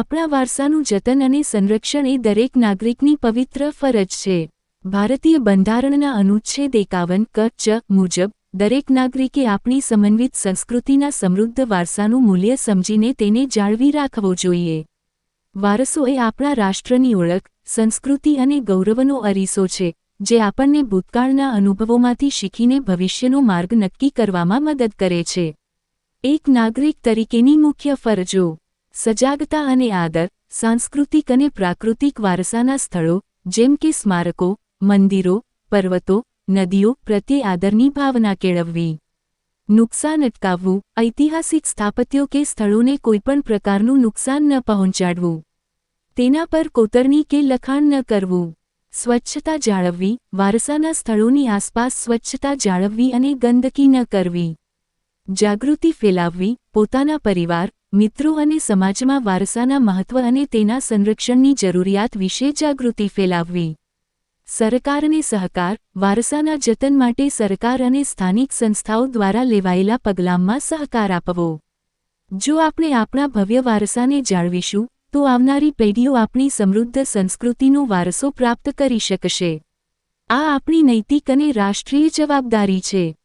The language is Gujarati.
આપણા વારસાનું જતન અને સંરક્ષણ એ દરેક નાગરિકની પવિત્ર ફરજ છે. ભારતીય બંધારણના અનુચ્છેદ એકાવન ક, ચ મુજબ, દરેક નાગરિકે આપણી સમન્વિત સંસ્કૃતિના સમૃદ્ધ વારસાનું મૂલ્ય સમજીને તેને જાળવી રાખવો જોઈએ. વારસો એ આપણા રાષ્ટ્રની ઓળખ, સંસ્કૃતિ અને ગૌરવનો અરીસો છે, જે આપણને ભૂતકાળના અનુભવોમાંથી શીખીને ભવિષ્યનો માર્ગ નક્કી કરવામાં મદદ કરે છે. એક નાગરિક તરીકેની મુખ્ય ફરજો સજાગતા અને આદર, સાંસ્કૃતિક અને પ્રાકૃતિક વારસાના સ્થળો, જેમ કે સ્મારકો, મંદિરો, પર્વતો, નદીઓ પ્રત્યે આદરની ભાવના કેળવવી. નુકસાન અટકાવવું, ઐતિહાસિક સ્થાપત્યો કે સ્થળોને કોઈપણ પ્રકારનું નુકસાન ન પહોંચાડવું. તેના પર કોતરણી કે લખાણ ન કરવું. સ્વચ્છતા જાળવવી, વારસાના સ્થળોની આસપાસ સ્વચ્છતા જાળવવી અને ગંદકી ન કરવી. જાગૃતિ ફેલાવવી, પોતાના પરિવાર મિત્રો અને સમાજમાં વારસાના મહત્વ અને તેના સંરક્ષણની જરૂરિયાત વિશે જાગૃતિ ફેલાવવી. સરકારને સહકાર, વારસાના જતન માટે સરકાર અને સ્થાનિક સંસ્થાઓ દ્વારા લેવાયેલા પગલાંમાં સહકાર આપવો. જો આપણે આપણા ભવ્ય વારસાને જાળવીશું, તો આવનારી પેઢીઓ આપણી સમૃદ્ધ સંસ્કૃતિનો વારસો પ્રાપ્ત કરી શકશે. આ આપણી નૈતિક અને રાષ્ટ્રીય જવાબદારી છે.